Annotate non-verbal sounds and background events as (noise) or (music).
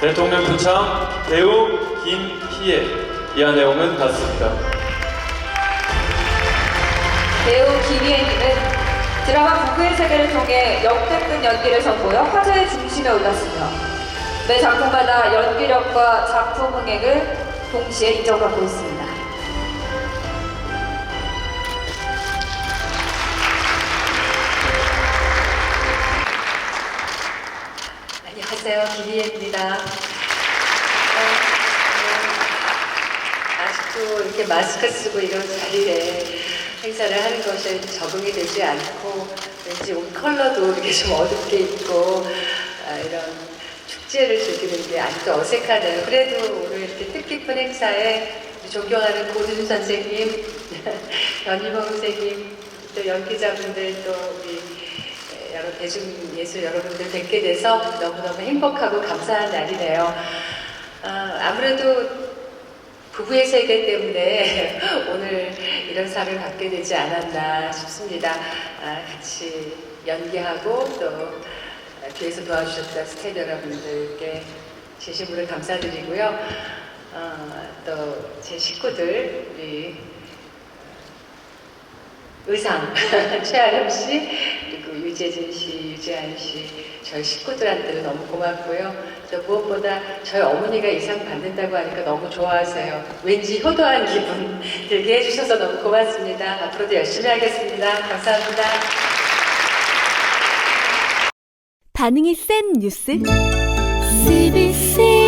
대통령 표창 배우 김희애 이한 내용은 같습니다. 배우 김희애님은 드라마 부부의 세계를 통해 역대급 연기를 선보여 화제의 중심에 올랐으며 매 작품마다 연기력과 작품 흥행을 동시에 인정받고 있습니다. 안녕하세요. 김희애입니다. 어, 어, 아직도 이렇게 마스크 쓰고 이런 자리에 행사를 하는 것에 적응이 되지 않고 왠지 옷 컬러도 이렇게 좀 어둡게 입고 아, 이런 축제를 즐기는 게 아직도 어색하네요. 그래도 오늘 이렇게 뜻깊은 행사에 존경하는 고준 선생님, (laughs) 연희봉 선생님, 또 연기자분들 또 우리 예, 여러 대중 예술 여러분들 뵙게 돼서 너무너무 행복하고 감사한 날이네요. 아, 아무래도 부부의 세계 때문에 (laughs) 오늘 이런 상을 받게 되지 않았나 싶습니다. 아, 같이 연기하고 또 뒤에서 도와주셨던 스태프 여러분들께 진심으로 감사드리고요. 어, 또제 식구들 우리 의상 (laughs) 최아름 씨 유재진 씨, 유재한 씨 저희 식구들한테도 너무 고맙고요. 또 무엇보다 저희 어머니가 이상 받는다고 하니까 너무 좋아하세요. 왠지 효도한 기분 들게 해주셔서 너무 고맙습니다. 앞으로도 열심히 하겠습니다. 감사합니다. 반응이 센 뉴스 CBC